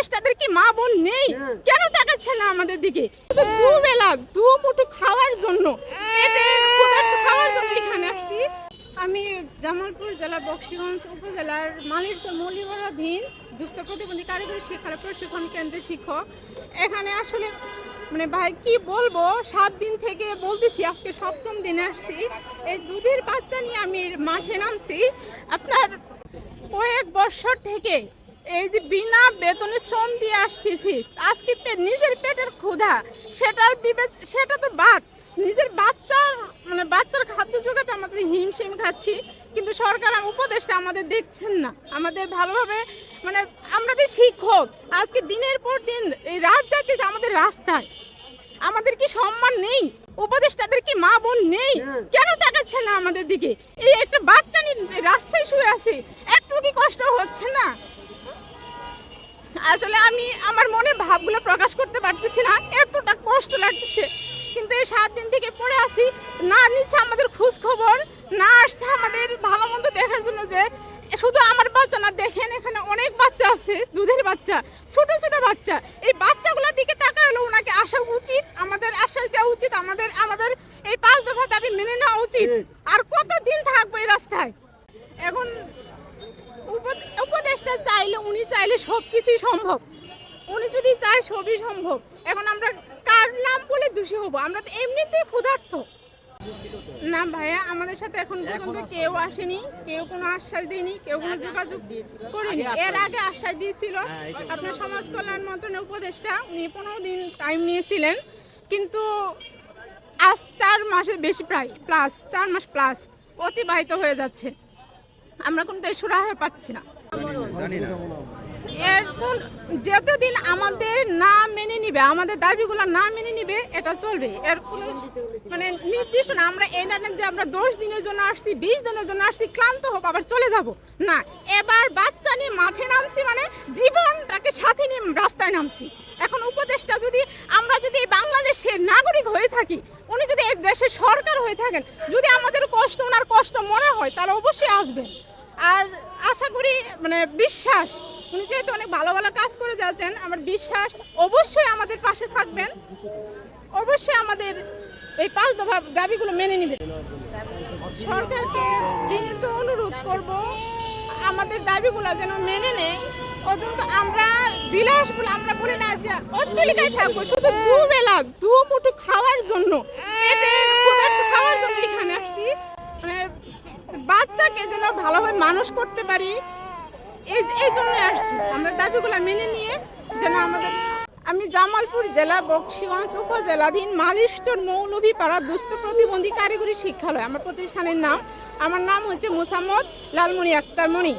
উপদেষ্টাদের কি মা বোন নেই? কেন তাকাচ্ছে না আমাদের দিকে? দুবেলা দু মুঠো খাওয়ার জন্য। খাওয়ার জন্য এখানে আসছি। আমি জামালপুর জেলার বক্সিগঞ্জ উপজেলার মালিরচর মৌলিবরাধীন দুস্থ প্রতিবন্ধী কারিগরি শিক্ষা প্রশিক্ষণ কেন্দ্রের শিক্ষক। এখানে আসলে মানে ভাই কি বলব? সাত দিন থেকে বলতেছি আজকে সপ্তম দিনে আসছি। এই দুধের বাচ্চা নিয়ে আমি মাঠে নামছি। আপনার কয়েক বছর থেকে এই যে বিনা বেতনে শ্রম দিয়ে আসতেছি আজকে নিজের পেটের ক্ষুধা সেটার বিবেচ সেটা তো বাদ। নিজের বাচ্চার মানে বাচ্চার খাদ্য জোগাতে আমাদের হিমশিম খাচ্ছি কিন্তু সরকার উপদেশটা আমাদের দেখছেন না। আমাদের ভালোভাবে মানে আমরা যে শিক্ষক আজকে দিনের পর দিন এই রাত যাচ্ছে আমাদের রাস্তায়। আমাদের কি সম্মান নেই? উপদেষ্টাদের কি মা বোন নেই? কেন তাকাচ্ছে না আমাদের দিকে? এই একটা বাচ্চা নিয়ে রাস্তায় শুয়ে আছে একটু কি কষ্ট হচ্ছে না? আসলে আমি আমার মনে ভাবগুলো প্রকাশ করতে পারতেছি না এতটা কষ্ট লাগতেছে। কিন্তু এই সাত দিন থেকে পড়ে আসি না নিচ্ছে আমাদের খোঁজ খবর না আসছে আমাদের ভালো মন্দ দেখার জন্য যে শুধু আমার বাচ্চা না দেখেন এখানে অনেক বাচ্চা আছে দুধের বাচ্চা ছোট ছোট বাচ্চা। এই বাচ্চাগুলোর দিকে তাকালে ওনাকে আসা উচিত আমাদের আশ্বাস দেওয়া উচিত আমাদের আমাদের এই পাঁচ দফা দাবি মেনে নেওয়া উচিত। আর কত দিন থাকব এই রাস্তায়? এখন উপ- উপদেষ্টা চাইলে উনি চাইলে সব কিছুই সম্ভব। উনি যদি চায় সবই সম্ভব। এখন আমরা কার নাম বলে দোষী হব? আমরা তো এমনিতেই ক্ষুধার্ত। না ভাইয়া আমাদের সাথে এখন পর্যন্ত কেউ আসেনি কেউ কোনো আশ্বাস দেয়নি কেউ কোনো যোগাযোগ করেনি। এর আগে আশ্বাস দিয়েছিল। আপনার সমাজ কল্যাণ মন্ত্রণের উপদেষ্টা উনি পনেরো দিন টাইম নিয়েছিলেন। কিন্তু আজ চার মাসের বেশি প্রায় প্লাস চার মাস প্লাস অতিবাহিত হয়ে যাচ্ছে। আমরা কোনো সুরাহা পাচ্ছি না। এর কোন- যতদিন আমাদের না মেনে নিবে, আমাদের দাবিগুলো না মেনে নিবে, এটা চলবে। এর কোনো মানে নির্দিষ্ট না, আমরা এই না যে আমরা দশ দিনের জন্য আসছি, বিশ দিনের জন্য আসছি, ক্লান্ত হোক, আবার চলে যাব। না, এবার বাচ্চা নিয়ে মাঠে নামছি মানে জীবনটাকে সাথে নিয়ে রাস্তায় নামছি। এখন উপদেশটা যদি আমরা যদি বাংলাদেশের নাগরিক হয়ে থাকি, উনি যদি এই দেশের সরকার হয়ে থাকেন, যদি আমাদের কষ্ট, ওনার কষ্ট মনে হয় তাহলে অবশ্যই আসবেন। আর আশা করি মানে বিশ্বাস, উনি যেহেতু অনেক ভালো ভালো কাজ করে যাচ্ছেন, আমার বিশ্বাস অবশ্যই আমাদের পাশে থাকবেন। অবশ্যই আমাদের এই পাঁচ দফা দাবিগুলো মেনে নেবেন। সরকারকে বিনীত অনুরোধ করব, আমাদের দাবিগুলো যেন মেনে নেয়। অন্তত আমরা বিলাস বলে আমরা বলি না যে অট্টলিকায় থাকব, শুধু দুবেলা দু মুঠো খাওয়ার জন্য পেটে ক্ষুধার্ত খাওয়ার জন্য এখানে আসছি মানে বাচ্চাকে যেন ভালোভাবে মানুষ করতে পারি। এই এই জন্য আসছি। আমরা দাবিগুলো মেনে নিয়ে যেন আমাদের আমি জামালপুর জেলা, বক্সিগঞ্জ উপজেলাধীন মালিশচর মৌলভীপাড়া দুস্থ প্রতিবন্ধী কারিগরি শিক্ষালয়। আমার প্রতিষ্ঠানের নাম আমার নাম হচ্ছে মুসাম্মদ লালমণি আক্তার মণি